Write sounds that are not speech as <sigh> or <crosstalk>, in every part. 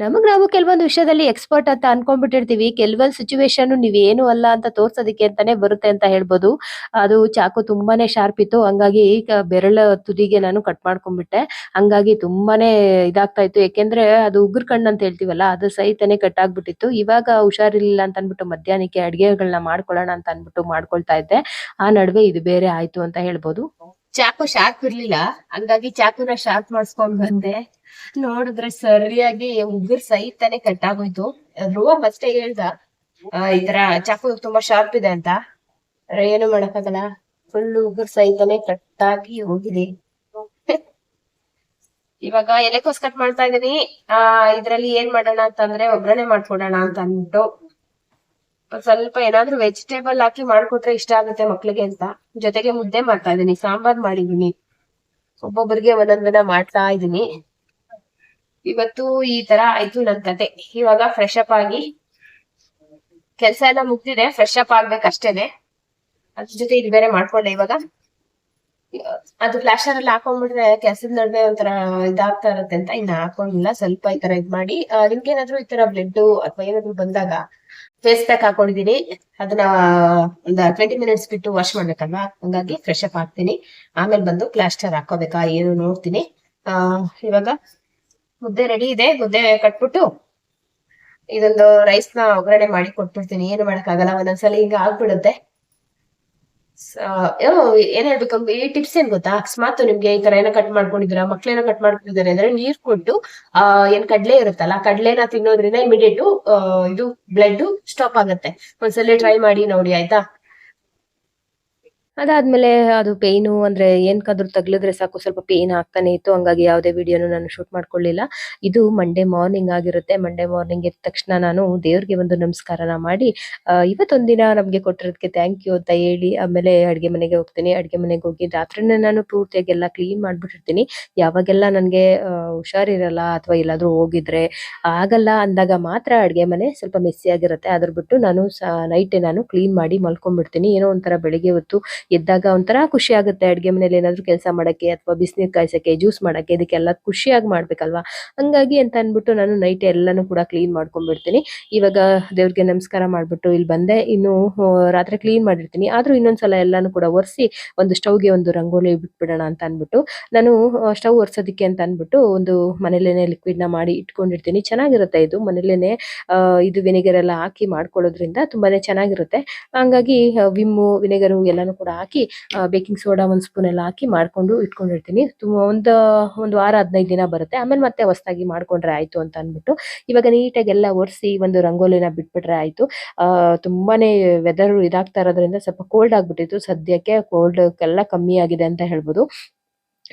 ನಮಗ್ ನಾವು ಕೆಲವೊಂದು ವಿಷಯದಲ್ಲಿ ಎಕ್ಸ್ಪರ್ಟ್ ಅಂತ ಅನ್ಕೊಂಡ್ಬಿಟ್ಟಿರ್ತೀವಿ. ಕೆಲವೊಂದು ಸಿಚುವೇಶನ್ ನೀವೇನು ಅಲ್ಲ ಅಂತ ತೋರ್ಸೋದಕ್ಕೆ ಅಂತಾನೆ ಬರುತ್ತೆ ಅಂತ ಹೇಳ್ಬೋದು. ಅದು ಚಾಕು ತುಂಬಾನೇ ಶಾರ್ಪ್ ಇತ್ತು. ಹಂಗಾಗಿ ಈಗ ಬೆರಳ ತುದಿಗೆ ನಾನು ಕಟ್ ಮಾಡ್ಕೊಂಡ್ಬಿಟ್ಟೆ. ಹಂಗಾಗಿ ತುಂಬಾನೇ ಇದಾಗ್ತಾ ಇತ್ತು. ಯಾಕೆಂದ್ರೆ ಅದು ಉಗ್ರ ಕಣ್ಣು ಅಂತ ಹೇಳ್ತೀವಲ್ಲ, ಅದು ಸಹಿತನೇ ಕಟ್ ಆಗ್ಬಿಟ್ಟಿತ್ತು. ಇವಾಗ ಹುಷಾರಿರ್ಲಿಲ್ಲ ಅಂತ ಅನ್ಬಿಟ್ಟು ಮಧ್ಯಾಹ್ನಕ್ಕೆ ಅಡ್ಗೆಗಳನ್ನ ಮಾಡ್ಕೊಳ್ಳೋಣ ಅಂತ ಅನ್ಬಿಟ್ಟು ಮಾಡ್ಕೊಳ್ತಾ ಇದ್ದೆ. ಆ ನಡುವೆ ಇದು ಬೇರೆ ಆಯ್ತು ಅಂತ ಹೇಳ್ಬೋದು. ಚಾಕು ಶಾರ್ಪ್ ಇರ್ಲಿಲ್ಲ. ಹಂಗಾಗಿ ಚಾಕುನ ಶಾರ್ಪ್ ಮಾಡಿಸ್ಕೊಂಡ್ ಬಂದೆ. ನೋಡಿದ್ರೆ ಸರಿಯಾಗಿ ಉಗುರ್ ಸಹಿತಾನೆ ಕಟ್ ಆಗೋಯ್ತು ಧ್ರುವ ಫಸ್ಟೇ ಹೇಳ್ದ ಆ, ಚಾಕು ತುಂಬಾ ಶಾರ್ಪ್ ಇದೆ ಅಂತ. ಏನು ಮಾಡಕ್ಕಾಗಲ್ಲ. ಫುಲ್ ಉಗುರ್ ಸಹಿತಾನೆ ಕಟ್ ಆಗಿ ಹೋಗಿದೆ. <laughs> ಇವಾಗ ಎಲೆಕೋಸ್ ಕಟ್ ಮಾಡ್ತಾ ಇದೀನಿ ಆ ಇದ್ರಲ್ಲಿ ಏನ್ ಮಾಡೋಣ ಅಂತಂದ್ರೆ ಒಗ್ಗರಣೆ ಮಾಡ್ಕೊಡೋಣ ಅಂತ ಅಂದ್ಬಿಟ್ಟು. ಸ್ವಲ್ಪ ಏನಾದ್ರೂ ವೆಜಿಟೇಬಲ್ ಹಾಕಿ ಮಾಡ್ಕೊಟ್ರೆ ಇಷ್ಟ ಆಗುತ್ತೆ ಮಕ್ಳಿಗೆ ಅಂತ. ಜೊತೆಗೆ ಮುದ್ದೆ ಮಾಡ್ತಾ ಇದೀನಿ ಸಾಂಬಾರ್ ಮಾಡಿದೀನಿ ಒಬ್ಬೊಬ್ಬರಿಗೆ ಒಂದೊಂದನ್ನ ಮಾಡ್ತಾ ಇದೀನಿ ಇವತ್ತು ಈ ತರ ಆಯ್ತು ನನ್ ಕತೆ. ಇವಾಗ ಫ್ರೆಶ್ ಅಪ್ ಆಗಿ ಕೆಲ್ಸ ಎಲ್ಲ ಮುಗ್ದಿದೆ. ಫ್ರೆಶ್ ಅಪ್ ಆಗ್ಬೇಕಷ್ಟೇನೆ. ಅದ್ರ ಜೊತೆ ಇದು ಬೇರೆ ಮಾಡ್ಕೊಂಡೆ ಇವಾಗ. ಅದು ಪ್ಲಾಸ್ಟರ್ ಎಲ್ಲ ಹಾಕೊಂಡ್ಬಿಟ್ರೆ ಕೆಲ್ಸದ ನಡುವೆ ಒಂಥರ ಇದಾಗ್ತಾ ಇರತ್ತೆ ಅಂತ ಇನ್ನ ಹಾಕೊಂಡಿಲ್ಲ. ಸ್ವಲ್ಪ ಈ ತರ ಇದ್ ಮಾಡಿ. ನಿಮ್ಗೆ ಏನಾದ್ರು ಈ ತರ ಬ್ಲಡ್ ಅಥವಾ ಏನಾದ್ರು ಬಂದಾಗ ಫೇಸ್ ಪ್ಯಾಕ್ ಹಾಕೊಂಡಿದೀನಿ. ಅದನ್ನ ಒಂದ್ ಟ್ವೆಂಟಿ ಮಿನಿಟ್ಸ್ ಬಿಟ್ಟು ವಾಶ್ ಮಾಡ್ಬೇಕಲ್ವಾ? ಹಂಗಾಗಿ ಫ್ರೆಶ್ ಅಪ್ ಆಗ್ತೀನಿ ಆಮೇಲೆ ಬಂದು ಪ್ಲಾಸ್ಟರ್ ಹಾಕೋಬೇಕಾ ಏನು ನೋಡ್ತೀನಿ. ಆ, ಇವಾಗ ಮುದ್ದೆ ರೆಡಿ ಇದೆ. ಮುದ್ದೆ ಕಟ್ಬಿಟ್ಟು ಇದೊಂದು ರೈಸ್ನ ಒಗ್ಗರಣೆ ಮಾಡಿ ಕೊಟ್ಬಿಡ್ತೀನಿ. ಏನು ಮಾಡಕ್ಕಾಗಲ್ಲ. ಒಂದೊಂದ್ಸಲ ಹಿಂಗ ಆಗ್ಬಿಡುತ್ತೆ. ಏನೋ ಹೇಳಬೇಕು? ಈ ಟಿಪ್ಸ್ ಏನ್ ಗೊತ್ತಾ? ಅಕಸ್ಮಾತ್ ನಿಮ್ಗೆ ಈ ತರ ಏನೋ ಕಟ್ ಮಾಡ್ಕೊಂಡಿದ್ರ ಮಕ್ಳೇನ ಕಟ್ ಮಾಡ್ಕೊಂಡಿದ್ದಾರೆ ಅಂದ್ರೆ ನೀರ್ ಕೊಟ್ಟು ಆ, ಏನ್ ಕಡ್ಲೆ ಇರುತ್ತಲ್ಲ, ಕಡ್ಲೆನ ತಿನ್ನೋದ್ರಿಂದ ಇಮಿಡಿಯೇಟ್ ಇದು ಬ್ಲಡ್ ಸ್ಟಾಪ್ ಆಗುತ್ತೆ ಒಂದ್ಸಲ ಟ್ರೈ ಮಾಡಿ ನೋಡಿ, ಆಯ್ತಾ? ಅದಾದ್ಮೇಲೆ ಅದು ಪೇಯ್ನು ಅಂದ್ರೆ ಏನಕ್ಕಾದ್ರೂ ತಗ್ಲಿದ್ರೆ ಸಾಕು, ಸ್ವಲ್ಪ ಪೇಯ್ನ್ ಆಗ್ತಾನೆ ಇತ್ತು. ಹಂಗಾಗಿ ಯಾವುದೇ ವಿಡಿಯೋನು ನಾನು ಶೂಟ್ ಮಾಡ್ಕೊಳ್ಳಿಲ್ಲ. ಇದು ಮಂಡೇ ಮಾರ್ನಿಂಗ್ ಆಗಿರುತ್ತೆ. ಮಂಡೇ ಮಾರ್ನಿಂಗ್ ಇದ್ದ ತಕ್ಷಣ ನಾನು ದೇವ್ರಿಗೆ ಒಂದು ನಮಸ್ಕಾರನ ಮಾಡಿ ಇವತ್ತೊಂದಿನ ನಮ್ಗೆ ಕೊಟ್ಟಿರೋದಕ್ಕೆ ಥ್ಯಾಂಕ್ ಯು ಅಂತ ಹೇಳಿ, ಆಮೇಲೆ ಅಡ್ಗೆ ಮನೆಗೆ ಹೋಗ್ತೀನಿ. ಅಡ್ಗೆ ಮನೆಗೆ ಹೋಗಿ ರಾತ್ರಿನೇ ನಾನು ಪೂರ್ತಿಯಾಗಿ ಎಲ್ಲ ಕ್ಲೀನ್ ಮಾಡ್ಬಿಟ್ಟಿರ್ತೀನಿ. ಯಾವಾಗೆಲ್ಲ ನನಗೆ ಹುಷಾರ್ ಹುಷಾರಿರಲ್ಲ ಅಥವಾ ಎಲ್ಲಾದ್ರೂ ಹೋಗಿದ್ರೆ ಆಗಲ್ಲ ಅಂದಾಗ ಮಾತ್ರ ಅಡುಗೆ ಮನೆ ಸ್ವಲ್ಪ ಮೆಸ್ಸಿ ಆಗಿರುತ್ತೆ. ಅದ್ರ ಬಿಟ್ಟು ನಾನು ನೈಟ್ ನಾನು ಕ್ಲೀನ್ ಮಾಡಿ ಮಲ್ಕೊಂಡ್ಬಿಡ್ತೀನಿ. ಏನೋ ಒಂಥರ ಬೆಳಿಗ್ಗೆ ಹೊತ್ತು ಎದ್ದಾಗ ಒಂಥರ ಖುಷಿ ಆಗುತ್ತೆ ಅಡುಗೆ ಮನೇಲಿ ಏನಾದರೂ ಕೆಲಸ ಮಾಡಕ್ಕೆ ಅಥವಾ ಬಿಸಿನೀರು ಕಾಯಿಸೋಕ್ಕೆ ಜ್ಯೂಸ್ ಮಾಡಕ್ಕೆ ಇದಕ್ಕೆಲ್ಲ ಖುಷಿಯಾಗಿ ಮಾಡ್ಬೇಕಲ್ವಾ? ಹಂಗಾಗಿ ಅಂತ ಅಂದ್ಬಿಟ್ಟು ನಾನು ನೈಟ್ ಎಲ್ಲಾನು ಕೂಡ ಕ್ಲೀನ್ ಮಾಡ್ಕೊಂಡ್ಬಿಡ್ತೀನಿ. ಇವಾಗ ದೇವ್ರಿಗೆ ನಮಸ್ಕಾರ ಮಾಡ್ಬಿಟ್ಟು ಇಲ್ಲಿ ಬಂದೆ. ಇನ್ನು ರಾತ್ರಿ ಕ್ಲೀನ್ ಮಾಡಿರ್ತೀನಿ. ಆದ್ರೂ ಇನ್ನೊಂದ್ಸಲ ಎಲ್ಲಾನು ಕೂಡ ಒರೆಸಿ ಒಂದು ಸ್ಟವ್ಗೆ ಒಂದು ರಂಗೋಲಿ ಬಿಟ್ಬಿಡೋಣ ಅಂತ ಅಂದ್ಬಿಟ್ಟು ನಾನು ಸ್ಟವ್ ಒರೆಸೋದಕ್ಕೆ ಅಂತ ಅಂದ್ಬಿಟ್ಟು ಒಂದು ಮನೇಲೇನೆ ಲಿಕ್ವಿಡ್ನ ಮಾಡಿ ಇಟ್ಕೊಂಡಿರ್ತೀನಿ. ಚೆನ್ನಾಗಿರುತ್ತೆ ಇದು. ಮನೇಲೇನೆ ಆ, ಇದು ವಿನೆಗರ್ ಎಲ್ಲ ಹಾಕಿ ಮಾಡ್ಕೊಳ್ಳೋದ್ರಿಂದ ತುಂಬಾನೇ ಚೆನ್ನಾಗಿರುತ್ತೆ. ಹಂಗಾಗಿ ವಿಮ್ಮು ವಿನೆಗರು ಎಲ್ಲಾನು ಕೂಡ ಹಾಕಿ ಬೇಕಿಂಗ್ ಸೋಡಾ ಒಂದ್ ಸ್ಪೂನ್ ಎಲ್ಲ ಹಾಕಿ ಮಾಡ್ಕೊಂಡು ಇಟ್ಕೊಂಡಿರ್ತೀನಿ. ಒಂದು ಒಂದು ವಾರ ಹದಿನೈದು ದಿನ ಬರುತ್ತೆ. ಆಮೇಲೆ ಮತ್ತೆ ಹೊಸದಾಗಿ ಮಾಡ್ಕೊಂಡ್ರೆ ಆಯ್ತು ಅಂತ ಅನ್ಬಿಟ್ಟು ಇವಾಗ ನೀಟಾಗಿ ಎಲ್ಲ ಒರೆಸಿ ಒಂದು ರಂಗೋಲಿನ ಬಿಟ್ಬಿಟ್ರೆ ಆಯ್ತು. ಆ, ತುಂಬಾನೇ ವೆದರ್ ಇದಾಗ್ತಾ ಇರೋದ್ರಿಂದ ಸ್ವಲ್ಪ ಕೋಲ್ಡ್ ಆಗ್ಬಿಟ್ಟಿತ್ತು. ಸದ್ಯಕ್ಕೆ ಕೋಲ್ಡ್ ಎಲ್ಲ ಕಮ್ಮಿ ಆಗಿದೆ ಅಂತ ಹೇಳ್ಬೋದು.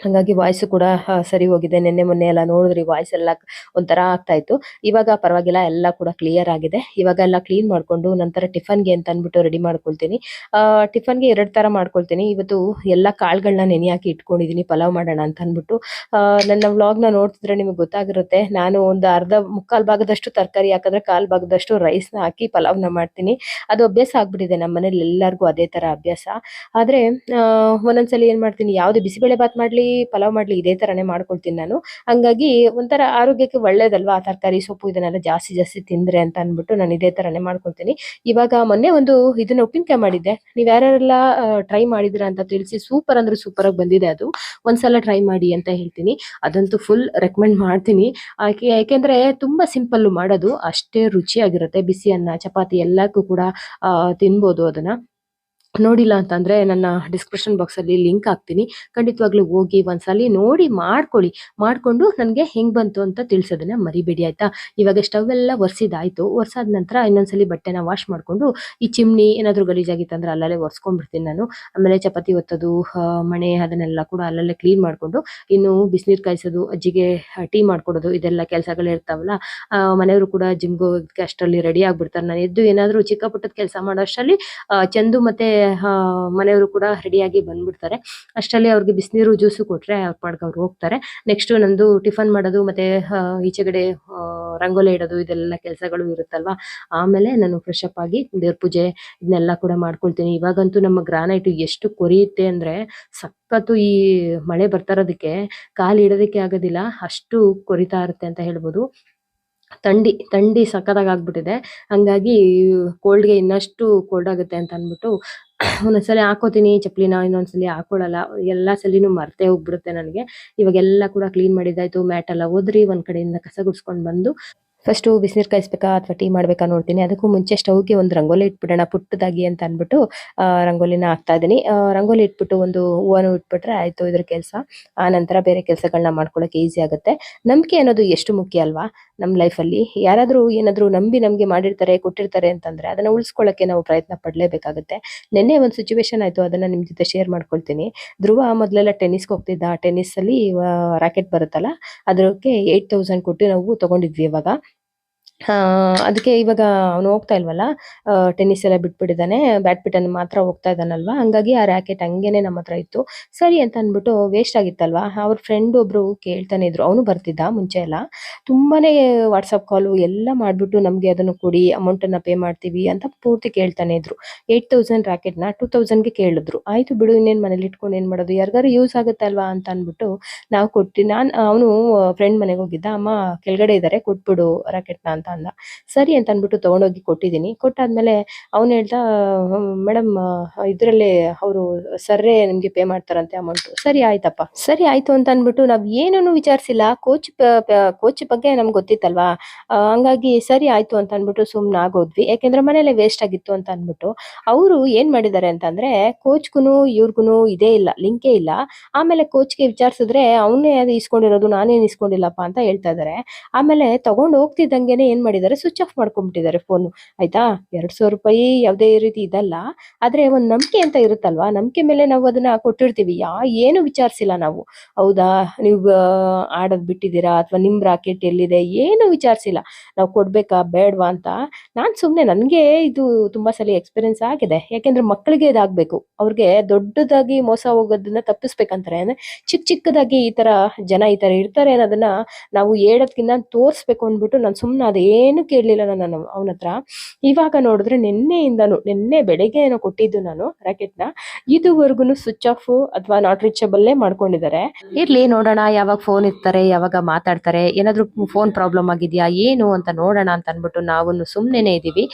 ಹಂಗಾಗಿ ವಾಯ್ಸ್ ಕೂಡ ಸರಿ ಹೋಗಿದೆ. ನಿನ್ನೆ, ಮೊನ್ನೆ ಎಲ್ಲ ನೋಡಿದ್ರಿ ವಾಯ್ಸ್ ಎಲ್ಲ ಒಂಥರ ಆಗ್ತಾ ಇತ್ತು ಇವಾಗ ಪರವಾಗಿಲ್ಲ, ಎಲ್ಲ ಕೂಡ ಕ್ಲಿಯರ್ ಆಗಿದೆ. ಇವಾಗ ಎಲ್ಲ ಕ್ಲೀನ್ ಮಾಡ್ಕೊಂಡು ನಂತರ ಟಿಫನ್ಗೆ ಅಂತ ಅಂದ್ಬಿಟ್ಟು ರೆಡಿ ಮಾಡ್ಕೊಳ್ತೀನಿ. ಟಿಫನ್ಗೆ ಎರಡು ತರ ಮಾಡ್ಕೊಳ್ತೀನಿ. ಇವತ್ತು ಎಲ್ಲ ಕಾಳುಗಳನ್ನ ನೆನೆ ಹಾಕಿ ಇಟ್ಕೊಂಡಿದ್ದೀನಿ ಪಲಾವ್ ಮಾಡೋಣ ಅಂತ ಅಂದ್ಬಿಟ್ಟು. ನನ್ನ ವ್ಲಾಗ್ನ ನೋಡ್ತಿದ್ರೆ ನಿಮಗೆ ಗೊತ್ತಾಗಿರುತ್ತೆ, ನಾನು ಒಂದು ಅರ್ಧ ಮುಕ್ಕಾಲು ಭಾಗದಷ್ಟು ತರಕಾರಿ ಹಾಕಿದ್ರೆ ಕಾಲು ಭಾಗದಷ್ಟು ರೈಸ್ನ ಹಾಕಿ ಪಲಾವ್ನ ಮಾಡ್ತೀನಿ. ಅದು ಅಭ್ಯಾಸ ಆಗ್ಬಿಟ್ಟಿದೆ ನಮ್ಮ ಮನೇಲಿ ಎಲ್ಲರಿಗೂ ಅದೇ ತರ ಅಭ್ಯಾಸ. ಆದ್ರೆ ಒಂದೊಂದ್ಸಲಿ ಏನು ಮಾಡ್ತೀನಿ, ಯಾವುದು ಬಿಸಿಬೇಳೆ ಬಾತ್ ಮಾಡ್ಲಿ ಪಲಾವ್ ಮಾಡ್ಲಿ ಇದೇ ತರನೇ ಮಾಡ್ಕೊಳ್ತೀನಿ ನಾನು. ಹಂಗಾಗಿ ಒಂಥರ ಆರೋಗ್ಯಕ್ಕೆ ಒಳ್ಳೇದಲ್ವಾ? ತರಕಾರಿ, ಸೊಪ್ಪು ಇದನ್ನೆಲ್ಲ ಜಾಸ್ತಿ ಜಾಸ್ತಿ ತಿಂದ್ರೆ ಅಂತ ಅಂದ್ಬಿಟ್ಟು ನಾನು ಇದೇ ತರನೇ ಮಾಡ್ಕೊಳ್ತೀನಿ. ಇವಾಗ ಮೊನ್ನೆ ಒಂದು ಇದನ್ನ ಉಪ್ಪಿನಕಾಯಿ ಮಾಡಿದ್ದೆ. ನೀವ್ ಯಾರೆಲ್ಲ ಟ್ರೈ ಮಾಡಿದ್ರ ಅಂತ ತಿಳಿಸಿ ಸೂಪರ್ ಅಂದ್ರೆ ಸೂಪರ್ ಆಗಿ ಬಂದಿದೆ ಅದು. ಒಂದ್ಸಲ ಟ್ರೈ ಮಾಡಿ ಅಂತ ಹೇಳ್ತೀನಿ. ಅದಂತೂ ಫುಲ್ ರೆಕಮೆಂಡ್ ಮಾಡ್ತೀನಿ. ಯಾಕೆ ಯಾಕೆಂದ್ರೆ ತುಂಬಾ ಸಿಂಪಲ್ ಮಾಡೋದು. ಅಷ್ಟೇ ರುಚಿಯಾಗಿರುತ್ತೆ. ಬಿಸಿ ಅನ್ನ, ಚಪಾತಿ ಎಲ್ಲಕ್ಕೂ ಕೂಡ ತಿನ್ಬೋದು ಅದನ್ನ. ನೋಡಿಲ್ಲ ಅಂತಂದ್ರೆ ನನ್ನ ಡಿಸ್ಕ್ರಿಪ್ಷನ್ ಬಾಕ್ಸ್ ಅಲ್ಲಿ ಲಿಂಕ್ ಹಾಕ್ತೀನಿ. ಖಂಡಿತವಾಗ್ಲೂ ಹೋಗಿ ಒಂದ್ಸಲಿ ನೋಡಿ ಮಾಡ್ಕೊಳ್ಳಿ. ಮಾಡ್ಕೊಂಡು ನನಗೆ ಹೆಂಗ್ ಬಂತು ಅಂತ ತಿಳಿಸೋದನ್ನ ಮರಿಬೇಡಿ ಆಯ್ತಾ? ಇವಾಗ ಸ್ಟವ್ ಎಲ್ಲ ಒರೆಸಿದಾಯ್ತು. ಒರೆಸಾದ ನಂತರ ಇನ್ನೊಂದ್ಸಲಿ ಬಟ್ಟೆನ ವಾಶ್ ಮಾಡ್ಕೊಂಡು ಈ ಚಿಮ್ನಿ ಏನಾದ್ರು ಗಲೀಜಾಗಿತ್ತಂದ್ರೆ ಅಲ್ಲಲ್ಲೇ ಒರೆಸ್ಕೊಂಡ್ಬಿಡ್ತೀನಿ ನಾನು. ಆಮೇಲೆ ಚಪಾತಿ ಒತ್ತೋದು ಮಣೆ ಅದನ್ನೆಲ್ಲ ಕೂಡ ಅಲ್ಲಲ್ಲೇ ಕ್ಲೀನ್ ಮಾಡ್ಕೊಂಡು ಇನ್ನು ಬಿಸಿನೀರ್ ಕಾಯಿಸೋದು, ಅಜ್ಜಿಗೆ ಟೀ ಮಾಡ್ಕೊಡೋದು, ಇದೆಲ್ಲ ಕೆಲಸಗಳೇ ಇರ್ತಾವಲ್ಲ ಮನೆಯವರು ಕೂಡ ಜಿಮ್ಗೆ ಹೋಗೋದಕ್ಕೆ ಅಷ್ಟರಲ್ಲಿ ರೆಡಿ ಆಗ್ಬಿಡ್ತಾರೆ. ನಾನು ಎದ್ದು ಏನಾದ್ರು ಚಿಕ್ಕ ಪುಟ್ಟದ ಕೆಲಸ ಮಾಡೋ ಅಷ್ಟರಲ್ಲಿ ಚಂದು ಮತ್ತೆ ಮನೆಯವರು ಕೂಡ ರೆಡಿಯಾಗಿ ಬಂದ್ಬಿಡ್ತಾರೆ. ಅಷ್ಟರಲ್ಲಿ ಅವ್ರಿಗೆ ಬಿಸಿನೀರು ಜ್ಯೂಸು ಕೊಟ್ರೆ ಅವ್ರ ಪಾಡ್ಗೆ ಅವ್ರು ಹೋಗ್ತಾರೆ. ನೆಕ್ಸ್ಟ್ ನಂದು ಟಿಫನ್ ಮಾಡೋದು, ಮತ್ತೆ ಈಚೆಗಡೆ ರಂಗೋಲಿ ಇಡೋದು, ಇದೆಲ್ಲ ಕೆಲಸಗಳು ಇರುತ್ತಲ್ವಾ? ಆಮೇಲೆ ನಾನು ಫ್ರೆಶ್ ಅಪ್ ಆಗಿ ದೇವ್ರ ಪೂಜೆ ಇದನ್ನೆಲ್ಲ ಕೂಡ ಮಾಡ್ಕೊಳ್ತೀನಿ. ಇವಾಗಂತೂ ನಮ್ಮ ಗ್ರಾನೈಟ್ ಎಷ್ಟು ಕೊರಿಯುತ್ತೆ ಅಂದ್ರೆ ಸಖತ್ತು ಈ ಮಳೆ ಬರ್ತಾ ಇರೋದಕ್ಕೆ, ಕಾಲು ಇಡೋದಕ್ಕೆ ಆಗೋದಿಲ್ಲ, ಅಷ್ಟು ಕೊರಿತಾ ಇರುತ್ತೆ ಅಂತ ಹೇಳ್ಬೋದು. ಥಂಡಿ ಥಂಡಿ ಸಖತ್ತಾಗಿ ಆಗ್ಬಿಟ್ಟಿದೆ ಹಂಗಾಗಿ ಕೋಲ್ಡ್ಗೆ ಇನ್ನಷ್ಟು ಕೋಲ್ಡ್ ಆಗುತ್ತೆ ಅಂತ ಅಂದ್ಬಿಟ್ಟು ಒಂದೊಂದ್ಸಲಿ ಹಾಕೋತೀನಿ, ಚಪ್ಪಲಿನ ಇನ್ನೊಂದ್ಸಲಿ ಹಾಕೊಳ್ಳಲ್ಲ ಎಲ್ಲ ಸಲಿನೂ ಮರ್ತೇ ಹೋಗ್ಬಿಡುತ್ತೆ ನನಗೆ. ಇವಾಗೆಲ್ಲ ಕೂಡ ಕ್ಲೀನ್ ಮಾಡಿದ್ದಾಯ್ತು ಮ್ಯಾಟ್ ಎಲ್ಲ ಒದ್ರಿ ಒಂದ್ ಕಡೆಯಿಂದ ಕಸ ಗುಡ್ಸ್ಕೊಂಡು ಬಂದು. ಫಸ್ಟು ಬಿಸಿನೀರು ಕಾಯಿಸ್ಬೇಕಾ ಅಥವಾ ಟೀ ಮಾಡ್ಬೇಕಾ ನೋಡ್ತೀನಿ. ಅದಕ್ಕೂ ಮುಂಚೆ ಸ್ಟೌಗೆ ಒಂದು ರಂಗೋಲಿ ಇಟ್ಬಿಡೋಣ. ಪುಟ್ಟದಾಗಿ ಅಂತ ಅಂದ್ಬಿಟ್ಟು ರಂಗೋಲಿನ ಹಾಕ್ತಾ ಇದ್ದೀನಿ. ರಂಗೋಲಿ ಇಟ್ಬಿಟ್ಟು ಒಂದು ಹೂವನ್ನು ಇಟ್ಬಿಟ್ರೆ ಆಯ್ತು ಇದ್ರ ಕೆಲಸ. ಆ, ನಂತರ ಬೇರೆ ಕೆಲಸಗಳನ್ನ ಮಾಡ್ಕೊಳಕ್ಕೆ ಈಸಿ ಆಗುತ್ತೆ. ನಂಬಿಕೆ ಅನ್ನೋದು ಎಷ್ಟು ಮುಖ್ಯ ಅಲ್ವಾ? ನಮ್ಮ ಲೈಫಲ್ಲಿ. ಯಾರಾದರೂ ಏನಾದರೂ ನಂಬಿ ನಮಗೆ ಮಾಡಿರ್ತಾರೆ, ಕೊಟ್ಟಿರ್ತಾರೆ ಅಂತಂದ್ರೆ ಅದನ್ನ ಉಳಿಸ್ಕೊಳ್ಳೋಕ್ಕೆ ನಾವು ಪ್ರಯತ್ನ ಪಡಲೇಬೇಕಾಗುತ್ತೆ. ನಿನ್ನೆ ಒಂದು ಸಿಚುವೇಶನ್ ಆಯ್ತು. ಅದನ್ನ ನಿಮ್ ಜೊತೆ ಶೇರ್ ಮಾಡ್ಕೊಳ್ತೀನಿ. ಧ್ರುವ ಮೊದಲೆಲ್ಲ ಟೆನ್ನಿಸ್ಗೆ ಹೋಗ್ತಿದ್ದ. ಟೆನ್ನಿಸ್ ಅಲ್ಲಿ ರಾಕೆಟ್ ಬರುತ್ತಲ್ಲ ಅದಕ್ಕೆ ಏಟ್ ತೌಸಂಡ್ ಕೊಟ್ಟು ನಾವು ತಗೊಂಡಿದ್ವಿ ಇವಾಗ. ಅದಕ್ಕೆ ಇವಾಗ ಅವನು ಹೋಗ್ತಾ ಇಲ್ವಲ್ಲ ಟೆನ್ನಿಸ್ ಎಲ್ಲ ಬಿಟ್ಬಿಟ್ಟಿದ್ದಾನೆ ಬ್ಯಾಡ್ಮಿಂಟನ್ ಮಾತ್ರ ಹೋಗ್ತಾ ಇದ್ದಾನಲ್ವಾ? ಹಂಗಾಗಿ ಆ ರ್ಯಾಕೆಟ್ ಹಂಗೇನೆ ನಮ್ಮ ಹತ್ರ ಇತ್ತು. ಸರಿ ಅಂತ ಅಂದ್ಬಿಟ್ಟು ವೇಸ್ಟ್ ಆಗಿತ್ತಲ್ವಾ? ಅವ್ರ ಫ್ರೆಂಡ್ ಒಬ್ರು ಕೇಳ್ತಾನೆ ಇದ್ರು. ಅವನು ಬರ್ತಿದ್ದ ಮುಂಚೆ ಎಲ್ಲ. ತುಂಬಾನೇ ವಾಟ್ಸಪ್ ಕಾಲು ಎಲ್ಲ ಮಾಡ್ಬಿಟ್ಟು ನಮ್ಗೆ ಅದನ್ನು ಕೊಡಿ ಅಮೌಂಟ್ ಅನ್ನ ಪೇ ಮಾಡ್ತೀವಿ ಅಂತ ಪೂರ್ತಿ ಕೇಳ್ತಾನೆ ಇದ್ರು. ಏಟ್ ತೌಸಂಡ್ ರಾಕೆಟ್ನ ಟೂ ಗೆ ಕೇಳಿದ್ರು. ಆಯ್ತು ಬಿಡು, ಇನ್ನೇನ್ ಮನೇಲಿ ಇಟ್ಕೊಂಡು ಏನ್ ಮಾಡೋದು? ಯಾರಿಗಾರು ಯೂಸ್ ಆಗುತ್ತೆ ಅಲ್ವಾ? ಅಂತ ಅಂದ್ಬಿಟ್ಟು ನಾವು ಕೊಟ್ಟಿ, ನಾನ್, ಅವನು ಫ್ರೆಂಡ್ ಮನೆಗೆ ಹೋಗಿದ್ದ. ಅಮ್ಮ, ಕೆಳಗಡೆ ಇದ್ದಾರೆ ಕೊಟ್ಬಿಡು ರಾಕೆಟ್ನ ಅಂತ ಅಂದ ಸರಿ ಅಂತ ಅಂದ್ಬಿಟ್ಟು ತಗೊಂಡೋಗಿ ಕೊಟ್ಟಿದ್ದೀನಿ. ಕೊಟ್ಟಾದ್ಮೇಲೆ ಅವ್ನು ಹೇಳ್ದ ಮೇಡಮ್ ಇದ್ರಲ್ಲೇ ಅವರು ಸರ್ರೆ ನಿಮ್ಗೆ ಪೇ ಮಾಡ್ತಾರಂತೆ ಅಮೌಂಟ್. ಸರಿ, ಆಯ್ತಪ್ಪ. ಸರಿ, ಆಯ್ತು ಅಂತ ಅಂದ್ಬಿಟ್ಟು ನಾವ್ ಏನೂ ವಿಚಾರಿಸಿಲ್ಲ. ಕೋಚ್ ಕೋಚ್ ಬಗ್ಗೆ ನಮ್ಗೆ ಗೊತ್ತಿತ್ತಲ್ವಾ? ಹಂಗಾಗಿ ಸರಿ, ಆಯ್ತು ಅಂತ ಅಂದ್ಬಿಟ್ಟು ಸುಮ್ನೆ ಆಗೋದ್ವಿ. ಯಾಕೆಂದ್ರೆ ಮನೇಲೆ ವೇಸ್ಟ್ ಆಗಿತ್ತು ಅಂತ ಅಂದ್ಬಿಟ್ಟು ಅವರು ಏನ್ ಮಾಡಿದ್ದಾರೆ ಅಂತಂದ್ರೆ ಕೋಚ್ಗುನು ಇವ್ರಿಗೂ ಇದೇ ಇಲ್ಲ, ಲಿಂಕೇ ಇಲ್ಲ. ಆಮೇಲೆ ಕೋಚ್ಗೆ ವಿಚಾರಿಸಿದ್ರೆ ಅವನೇ ಅದು ಇಸ್ಕೊಂಡಿರೋದು ನಾನೇನ್ ಇಸ್ಕೊಂಡಿಲ್ಲಪ್ಪ ಅಂತ ಹೇಳ್ತಾ ಇದಾರೆ. ಆಮೇಲೆ ತಗೊಂಡು ಹೋಗ್ತಿದ್ದಂಗೆನೆ ಏನ್ ಮಾಡಿದ್ದಾರೆ? ಸ್ವಿಚ್ ಆಫ್ ಮಾಡ್ಕೊಂಡ್ಬಿಟ್ಟಿದ್ದಾರೆ ಫೋನ್ ಆಯ್ತಾ? ಎರಡ್ ಸಾವಿರ ರೂಪಾಯಿ ಯಾವುದೇ ರೀತಿ ಇದಲ್ಲ. ಆದ್ರೆ ಒಂದ್ ನಂಬಿಕೆ ಅಂತ ಇರುತ್ತಲ್ವಾ? ನಂಬಿಕೆ ಮೇಲೆ ನಾವು ಅದನ್ನ ಕೊಟ್ಟಿರ್ತೀವಿ. ಯಾ, ಏನು ವಿಚಾರಿಸಿಲ್ಲ ನಾವು. ಹೌದಾ? ನೀವು ಆಡೋದ್ ಬಿಟ್ಟಿದ್ದೀರಾ? ಅಥವಾ ನಿಮ್ ರಾಕೆಟ್ ಎಲ್ಲಿದೆ? ಏನು ವಿಚಾರಿಸಿಲ್ಲ. ನಾವು ಕೊಡ್ಬೇಕಾ? ಬೇಡವಾ ಅಂತ. ನಾನ್ ಸುಮ್ನೆ ನನಗೆ ಇದು ತುಂಬಾ ಸಲ ಎಕ್ಸ್ಪೀರಿಯನ್ಸ್ ಆಗಿದೆ. ಯಾಕೆಂದ್ರೆ ಮಕ್ಕಳಿಗೆ ಇದಾಗ್ಬೇಕು. ಅವ್ರಿಗೆ ದೊಡ್ಡದಾಗಿ ಮೋಸ ಹೋಗೋದನ್ನ ತಪ್ಪಿಸ್ಬೇಕಂತಾರೆ. ಅಂದ್ರೆ ಚಿಕ್ಕ ಚಿಕ್ಕದಾಗಿ ಈ ತರ ಜನ ಈ ತರ ಇರ್ತಾರೆ ಅನ್ನೋದನ್ನ ನಾವು ಹೇಳೋದ್ಕಿಂತ ತೋರಿಸ್ಬೇಕು ಅಂದ್ಬಿಟ್ಟು ನಾನು ಸುಮ್ನೆ ಅದೇನು ಕೇಳಲಿಲ್ಲ ನಾನು ಅವನ ಹತ್ರ. ಇವಾಗ ನೋಡಿದ್ರೆ ನಿನ್ನೆಯಿಂದನು, ನಿನ್ನೆ ಬೆಳಿಗ್ಗೆ ಏನೋ ಕೊಟ್ಟಿದ್ದು ನಾನು ರಾಕೆಟ್ನ ಇದುವರೆಗೂ ಸ್ವಿಚ್ ಆಫ್ ಅಥವಾ ನಾಟ್ ರೀಚಬಲ್ಲೇ ಮಾಡ್ಕೊಂಡಿದ್ದಾರೆ. ಇರ್ಲಿ ನೋಡೋಣ, ಯಾವಾಗ ಫೋನ್ ಇರ್ತಾರೆ, ಯಾವಾಗ ಮಾತಾಡ್ತಾರೆ, ಏನಾದ್ರೂ ಫೋನ್ ಪ್ರಾಬ್ಲಮ್ ಆಗಿದ್ಯಾ, ಏನು ಅಂತ ನೋಡೋಣ ಅಂತ ಅನ್ಬಿಟ್ಟು ನಾವು ಸುಮ್ಮನೆ ಇದೀವಿ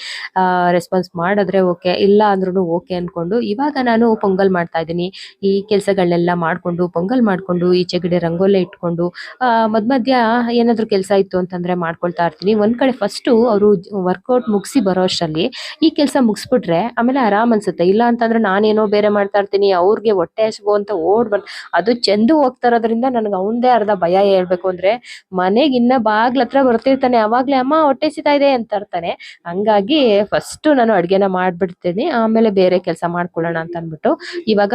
ರೆಸ್ಪಾನ್ಸ್ ಮಾಡಿದ್ರೆ ಓಕೆ ಇಲ್ಲ ಅಂದ್ರೂ ಓಕೆ ಅನ್ಕೊಂಡು ಇವಾಗ ನಾನು ಪೊಂಗಲ್ ಮಾಡ್ತಾ ಇದ್ದೀನಿ. ಈ ಕೆಲಸಗಳನ್ನೆಲ್ಲ ಮಾಡ್ಕೊಂಡು, ಪೊಂಗಲ್ ಮಾಡ್ಕೊಂಡು, ಈಚೆಗಡೆ ರಂಗೋಲೆ ಇಟ್ಕೊಂಡು ಮಧ್ಯ ಮಧ್ಯ ಏನಾದ್ರು ಕೆಲಸ ಇತ್ತು ಅಂತಂದ್ರೆ ಮಾಡ್ಕೊಳ್ತಾ ಇರ್ತೀನಿ. ಒಂದ್ ಕಡೆ ಫಸ್ಟು ಅವರು ವರ್ಕೌಟ್ ಮುಗಿಸಿ ಬರೋ ಅಷ್ಟರಲ್ಲಿ ಈ ಕೆಲಸ ಮುಗಿಸ್ಬಿಟ್ರೆ ಆಮೇಲೆ ಆರಾಮ್ ಅನ್ಸುತ್ತೆ. ಇಲ್ಲ ಅಂತಂದ್ರೆ ನಾನೇನೋ ಬೇರೆ ಮಾಡ್ತಾ ಇರ್ತೀನಿ, ಅವ್ರಿಗೆ ಹೊಟ್ಟೆ ಹಸಿವು ಅಂತ ಓಡ್ ಬಂದ್ ಅದು ಚೆಂದು ಹೋಗ್ತಾ ಇರೋದ್ರಿಂದ ನನಗೆ ಅವಂದೇ ಅರ್ಧ ಭಯ ಹೇಳ್ಬೇಕು ಅಂದ್ರೆ ಮನೆಗೆ ಇನ್ನ ಬಾಗ್ಲ ಹತ್ರ ಬರ್ತಿರ್ತಾನೆ, ಅವಾಗ್ಲೇ ಅಮ್ಮ, ಹೊಟ್ಟೆ ಸಿತಾ ಇದೆ ಅಂತ ಇರ್ತಾನೆ ಹಂಗಾಗಿ ಫಸ್ಟ್ ನಾನು ಅಡ್ಗೆನ ಮಾಡ್ಬಿಡ್ತೀನಿ, ಆಮೇಲೆ ಬೇರೆ ಕೆಲಸ ಮಾಡ್ಕೊಳ್ಳೋಣ ಅಂತ ಅಂದ್ಬಿಟ್ಟು ಇವಾಗ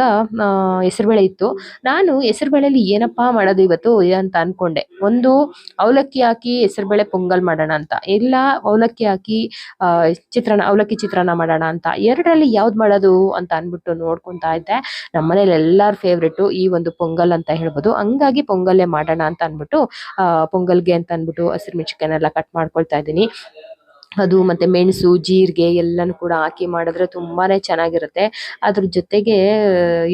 ಹೆಸರುಬೇಳೆ ಇತ್ತು. ನಾನು ಹೆಸರುಬೇಳೆಲಿ ಏನಪ್ಪಾ ಮಾಡೋದು ಇವತ್ತು ಅಂತ ಅನ್ಕೊಂಡೆ. ಒಂದು ಅವಲಕ್ಕಿ ಹಾಕಿ ಹೆಸರುಬೇಳೆ ಪೊಂಗಲ್ ಮಾಡೋಣ ಅಂತ. ಇಲ್ಲ ಅವಲಕ್ಕಿ ಹಾಕಿ ಚಿತ್ರಾನ್ನ ಅವಲಕ್ಕಿ ಚಿತ್ರಾನ್ನ ಮಾಡೋಣ ಅಂತ. ಎರಡರಲ್ಲಿ ಯಾವ್ದು ಮಾಡೋದು ಅಂತ ಅನ್ಬಿಟ್ಟು ನೋಡ್ಕೊಂತಾ ಇದ್ದೆ. ನಮ್ಮ ಮನೇಲಿ ಫೇವರಿಟ್ ಫೇವ್ರೇಟು ಈ ಒಂದು ಪೊಂಗಲ್ ಅಂತ ಹೇಳ್ಬೋದು. ಹಂಗಾಗಿ ಪೊಂಗಲ್ಲೇ ಮಾಡೋಣ ಅಂತ ಅನ್ಬಿಟ್ಟು ಪೊಂಗಲ್ ಪೊಂಗಲ್ಗೆ ಅಂತ ಅನ್ಬಿಟ್ಟು ಹಸಿರು ಮೆಣಸಿನ್ಕಾಯನ್ನೆಲ್ಲ ಕಟ್ ಮಾಡ್ಕೊಳ್ತಾ ಇದ್ದೀನಿ. ಅದು ಮತ್ತೆ ಮೆಣಸು, ಜೀರಿಗೆ ಎಲ್ಲಾನು ಕೂಡ ಹಾಕಿ ಮಾಡಿದ್ರೆ ತುಂಬಾನೇ ಚೆನ್ನಾಗಿರುತ್ತೆ. ಅದ್ರ ಜೊತೆಗೆ,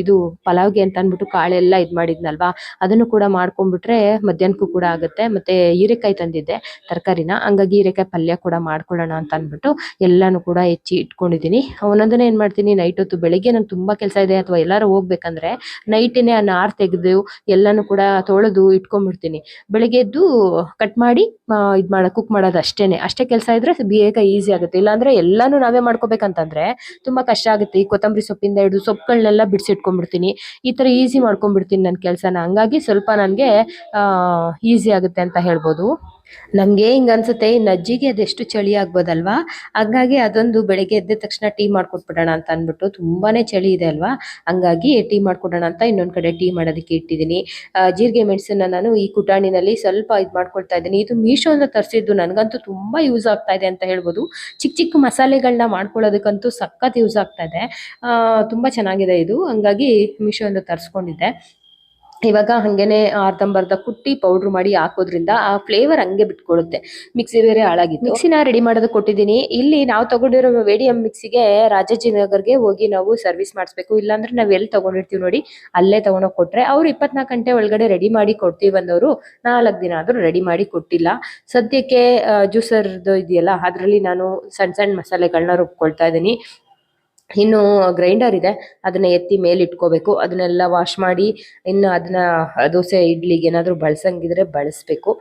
ಇದು ಪಲಾವ್ಗೆ ಅಂತ ಅನ್ಬಿಟ್ಟು ಕಾಳೆಲ್ಲ ಇದ್ ಮಾಡಿದ್ನಲ್ವಾ? ಅದನ್ನು ಕೂಡ ಮಾಡ್ಕೊಂಡ್ಬಿಟ್ರೆ ಮಧ್ಯಾಹ್ನಕ್ಕೂ ಕೂಡ ಆಗುತ್ತೆ. ಮತ್ತೆ ಹೀರೆಕಾಯಿ ತಂದಿದ್ದೆ, ತರಕಾರಿನ. ಹಂಗಾಗಿ ಹೀರೆಕಾಯಿ ಪಲ್ಯ ಕೂಡ ಮಾಡ್ಕೊಳ್ಳೋಣ ಅಂತ ಅಂದ್ಬಿಟ್ಟು ಎಲ್ಲಾನು ಕೂಡ ಹೆಚ್ಚಿ ಇಟ್ಕೊಂಡಿದ್ದೀನಿ. ಒಂದೊಂದನ್ನೇ ಏನ್ ಮಾಡ್ತೀನಿ, ನೈಟ್ ಹೊತ್ತು ಬೆಳಿಗ್ಗೆ ನಂಗೆ ತುಂಬಾ ಕೆಲಸ ಇದೆ. ಅಥವಾ ಎಲ್ಲಾರು ಹೋಗ್ಬೇಕಂದ್ರೆ ನೈಟೇನೆ ಆ ನಾರ್ ತೆಗೆದು ಎಲ್ಲಾನು ಕೂಡ ತೊಳೆದು ಇಟ್ಕೊಂಡ್ಬಿಡ್ತೀನಿ. ಬೆಳಿಗ್ಗೆ ಎದ್ದು ಕಟ್ ಮಾಡಿ ಇದ್ ಮಾಡ ಕುಕ್ ಮಾಡೋದು ಅಷ್ಟೇನೆ. ಅಷ್ಟೇ ಕೆಲಸ ಇದ್ರೆ ಬೇಗ ಈಸಿ ಆಗುತ್ತೆ. ಇಲ್ಲಾಂದ್ರೆ ಎಲ್ಲಾನು ನಾವೇ ಮಾಡ್ಕೋಬೇಕಂತಂದ್ರೆ ತುಂಬಾ ಕಷ್ಟ ಆಗುತ್ತೆ. ಈ ಕೊತ್ತಂಬರಿ ಸೊಪ್ಪಿಂದ ಹಿಡಿದು ಸೊಪ್ಪುಗಳನ್ನೆಲ್ಲ ಬಿಡಿಸಿಟ್ಕೊಂಡ್ಬಿಡ್ತೀನಿ. ಈ ತರ ಈಸಿ ಮಾಡ್ಕೊಂಡ್ಬಿಡ್ತೀನಿ ನನ್ನ ಕೆಲಸನ. ಹಂಗಾಗಿ ಸ್ವಲ್ಪ ನನಗೆ ಈಸಿ ಆಗುತ್ತೆ ಅಂತ ಹೇಳ್ಬೋದು. ನಮ್ಗೆ ಹಿಂಗ ಅನ್ಸುತ್ತೆ ಇನ್ನು ಅಜ್ಜಿಗೆ ಅದೆಷ್ಟು ಚಳಿ ಆಗ್ಬೋದಲ್ವಾ? ಹಂಗಾಗಿ ಅದೊಂದು ಬೆಳಗ್ಗೆ ಎದ್ದ ತಕ್ಷಣ ಟೀ ಮಾಡ್ಕೊಟ್ಬಿಡೋಣ ಅಂತ ಅನ್ಬಿಟ್ಟು ತುಂಬಾನೇ ಚಳಿ ಇದೆ ಅಲ್ವಾ? ಹಂಗಾಗಿ ಟೀ ಮಾಡ್ಕೊಡೋಣ ಅಂತ ಇನ್ನೊಂದ್ ಕಡೆ ಟೀ ಮಾಡೋದಕ್ಕೆ ಇಟ್ಟಿದ್ದೀನಿ. ಜೀರಿಗೆ ಮೆಣಸನ್ನ ನಾನು ಈ ಕುಟಾಣಿನಲ್ಲಿ ಸ್ವಲ್ಪ ಇದು ಮಾಡ್ಕೊಳ್ತಾ ಇದ್ದೀನಿ. ಇದು ಮೀಶೋಯಿಂದ ತರಿಸಿದ್ದು ನನಗಂತೂ ತುಂಬಾ ಯೂಸ್ ಆಗ್ತಾ ಇದೆ ಅಂತ ಹೇಳ್ಬೋದು. ಚಿಕ್ಕ ಚಿಕ್ಕ ಮಸಾಲೆಗಳನ್ನ ಮಾಡ್ಕೊಳ್ಳೋದಕ್ಕಂತೂ ಸಖತ್ ಯೂಸ್ ಆಗ್ತಾ ಇದೆ. ತುಂಬಾ ಚೆನ್ನಾಗಿದೆ ಇದು. ಹಂಗಾಗಿ ಅಂತ ತರಿಸ್ಕೊಂಡಿದ್ದೆ. ಇವಾಗ ಹಂಗೇನೆ ಅರ್ಧಂಬರ್ಧ ಕುಟ್ಟಿ ಪೌಡ್ರ್ ಮಾಡಿ ಹಾಕೋದ್ರಿಂದ ಆ ಫ್ಲೇವರ್ ಹಂಗೆ ಬಿಟ್ಕೊಡುತ್ತೆ. ಮಿಕ್ಸಿ ಬೇರೆ ಹಾಳಾಗಿತ್ತು. ಮಿಕ್ಸಿನ ರೆಡಿ ಮಾಡೋದಕ್ಕೆ ಕೊಟ್ಟಿದ್ದೀನಿ. ಇಲ್ಲಿ ನಾವು ತಗೊಂಡಿರೋ ವೇಡಿಯಂ ಮಿಕ್ಸಿಗೆ ರಾಜಾಜಿನಗರ್ಗೆ ಹೋಗಿ ನಾವು ಸರ್ವಿಸ್ ಮಾಡಿಸ್ಬೇಕು. ಇಲ್ಲಾಂದ್ರೆ ನಾವು ಎಲ್ಲಿ ತಗೊಂಡಿರ್ತೀವಿ ನೋಡಿ, ಅಲ್ಲೇ ತಗೊಂಡೋಗಿ ಕೊಟ್ರೆ. ಅವ್ರು ಇಪ್ಪತ್ನಾಲ್ಕು ಗಂಟೆ ಒಳಗಡೆ ರೆಡಿ ಮಾಡಿ ಕೊಡ್ತೀವಿ ಬಂದವರು ನಾಲ್ಕು ದಿನ ಆದರೂ ರೆಡಿ ಮಾಡಿ ಕೊಟ್ಟಿಲ್ಲ. ಸದ್ಯಕ್ಕೆ ಜ್ಯೂಸರ್ದು ಇದೆಯಲ್ಲ, ಅದರಲ್ಲಿ ನಾನು ಸಣ್ಣ ಸಣ್ಣ ಮಸಾಲೆಗಳನ್ನ ರುಬ್ಕೊಳ್ತಾ ಇದ್ದೀನಿ. ಇನ್ನು ಗ್ರೈಂಡರ್ ಇದೆ, ಅದನ್ನ ಎತ್ತಿ ಮೇಲೆ ಇಟ್ಕೋಬೇಕು. ಅದನ್ನೆಲ್ಲ ವಾಶ್ ಮಾಡಿ, ಇನ್ನು ಅದನ್ನ ದೋಸೆ, ಇಡ್ಲಿಗೆ ಏನಾದ್ರು ಬಳಸಂಗಿದ್ರೆ ಬಳಸ್ಬೇಕು.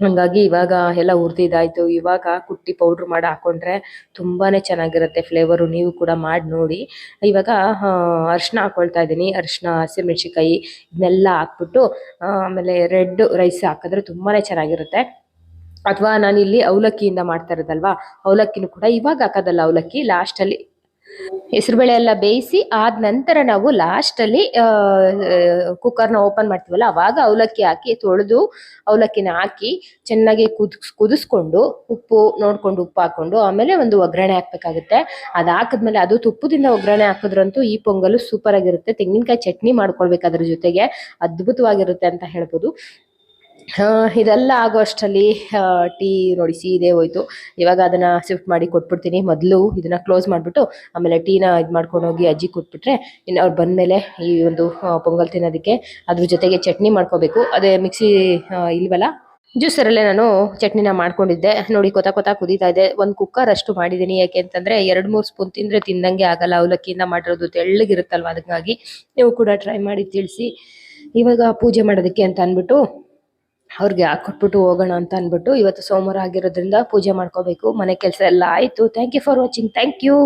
ಹಂಗಾಗಿ ಇವಾಗ ಎಲ್ಲ ಹುರಿದಿದ್ದಾಯ್ತು ಇವಾಗ ಕುಟ್ಟಿ ಪೌಡ್ರ್ ಮಾಡಿ ಹಾಕೊಂಡ್ರೆ ತುಂಬಾನೇ ಚೆನ್ನಾಗಿರುತ್ತೆ ಫ್ಲೇವರು ನೀವು ಕೂಡ ಮಾಡಿ ನೋಡಿ. ಇವಾಗ ಅರಿಶಿನ ಹಾಕೊಳ್ತಾ ಇದ್ದೀನಿ. ಅರಿಶಿನ ಹಸಿಮೆಣಸಿಕಾಯಿ ಇದನ್ನೆಲ್ಲ ಹಾಕ್ಬಿಟ್ಟು ಆಮೇಲೆ ರೆಡ್ ರೈಸ್ ಹಾಕಿದ್ರೆ ತುಂಬಾನೇ ಚೆನ್ನಾಗಿರುತ್ತೆ. ಅಥವಾ ನಾನಿಲ್ಲಿ ಅವಲಕ್ಕಿಯಿಂದ ಮಾಡ್ತಾ ಇರೋದಲ್ವಾ? ಅವಲಕ್ಕಿನೂ ಕೂಡ ಇವಾಗ ಹಾಕೋದಲ್ಲ ಅವಲಕ್ಕಿ. ಲಾಸ್ಟಲ್ಲಿ ಹೆಸರುಬೇಳೆ ಎಲ್ಲ ಬೇಯಿಸಿ ಆದ ನಂತರ ನಾವು ಲಾಸ್ಟಲ್ಲಿ ಕುಕ್ಕರ್ನ ಓಪನ್ ಮಾಡ್ತೀವಲ್ಲ, ಅವಾಗ ಅವಲಕ್ಕಿ ಹಾಕಿ ತೊಳೆದು ಅವಲಕ್ಕಿನ ಹಾಕಿ ಚೆನ್ನಾಗಿ ಕುದಿಸ್ ಕುದಿಸ್ಕೊಂಡು ಉಪ್ಪು ನೋಡ್ಕೊಂಡು ಉಪ್ಪು ಹಾಕೊಂಡು ಆಮೇಲೆ ಒಂದು ಒಗ್ಗರಣೆ ಹಾಕ್ಬೇಕಾಗುತ್ತೆ. ಅದು ಹಾಕಿದ್ಮೇಲೆ ಅದು ತುಪ್ಪದಿಂದ ಒಗ್ಗರಣೆ ಹಾಕಿದ್ರಂತೂ ಈ ಪೊಂಗಲು ಸೂಪರ್ ಆಗಿರುತ್ತೆ. ತೆಂಗಿನಕಾಯಿ ಚಟ್ನಿ ಮಾಡ್ಕೊಳ್ಬೇಕು ಅದ್ರ ಜೊತೆಗೆ. ಅದ್ಭುತವಾಗಿರುತ್ತೆ ಅಂತ ಹೇಳ್ಬೋದು. ಇದೆಲ್ಲ ಆಗೋ ಅಷ್ಟರಲ್ಲಿ ಟೀ ನೋಡಿ ಇದೇ ಹೋಯ್ತು. ಇವಾಗ ಅದನ್ನ ಶಿಫ್ಟ್ ಮಾಡಿ ಕೊಟ್ಬಿಡ್ತೀನಿ. ಮೊದಲು ಇದನ್ನ ಕ್ಲೋಸ್ ಮಾಡಿಬಿಟ್ಟು, ಆಮೇಲೆ ಟೀನ ಇದು ಮಾಡ್ಕೊಂಡು ಹೋಗಿ ಅಜ್ಜಿ ಕೊಟ್ಬಿಟ್ರೆ, ಇನ್ನು ಅವ್ರು ಬಂದಮೇಲೆ ಈ ಒಂದು ಪೊಂಗಲ್ ತಿನ್ನೋದಕ್ಕೆ ಅದ್ರ ಜೊತೆಗೆ ಚಟ್ನಿ ಮಾಡ್ಕೋಬೇಕು. ಅದೇ ಮಿಕ್ಸಿ ಇಲ್ವಲ್ಲ? ಜ್ಯೂಸರಲ್ಲೇ ನಾನು ಚಟ್ನಿನ ಮಾಡ್ಕೊಂಡಿದ್ದೆ. ನೋಡಿ, ಕೊತ ಕೊತ ಕುದೀತಾ ಇದೆ. ಒಂದು ಕುಕ್ಕರ್ ಅಷ್ಟು ಮಾಡಿದ್ದೀನಿ. ಯಾಕೆ ಅಂತಂದರೆ, ಎರಡು ಮೂರು ಸ್ಪೂನ್ ತಿಂದರೆ ತಿಂದಂಗೆ ಆಗಲ್ಲ. ಅವಲಕ್ಕಿಯಿಂದ ಮಾಡಿರೋದು ತೆಳ್ಳಗಿರುತ್ತಲ್ವ? ಅದಕ್ಕಾಗಿ ನೀವು ಕೂಡ ಟ್ರೈ ಮಾಡಿ ತಿಳಿಸಿ. ಇವಾಗ ಪೂಜೆ ಮಾಡೋದಕ್ಕೆ ಅಂತ ಅಂದ್ಬಿಟ್ಟು ಅವ್ರಿಗೆ ಹಾಕೊಟ್ಬಿಟ್ಟು ಹೋಗೋಣ ಅಂತ ಅಂದ್ಬಿಟ್ಟು ಇವತ್ತು ಸೋಮವಾರ ಆಗಿರೋದ್ರಿಂದ ಪೂಜೆ ಮಾಡ್ಕೋಬೇಕು. ಮನೆ ಕೆಲಸ ಎಲ್ಲ ಆಯ್ತು. Thank you for watching thank you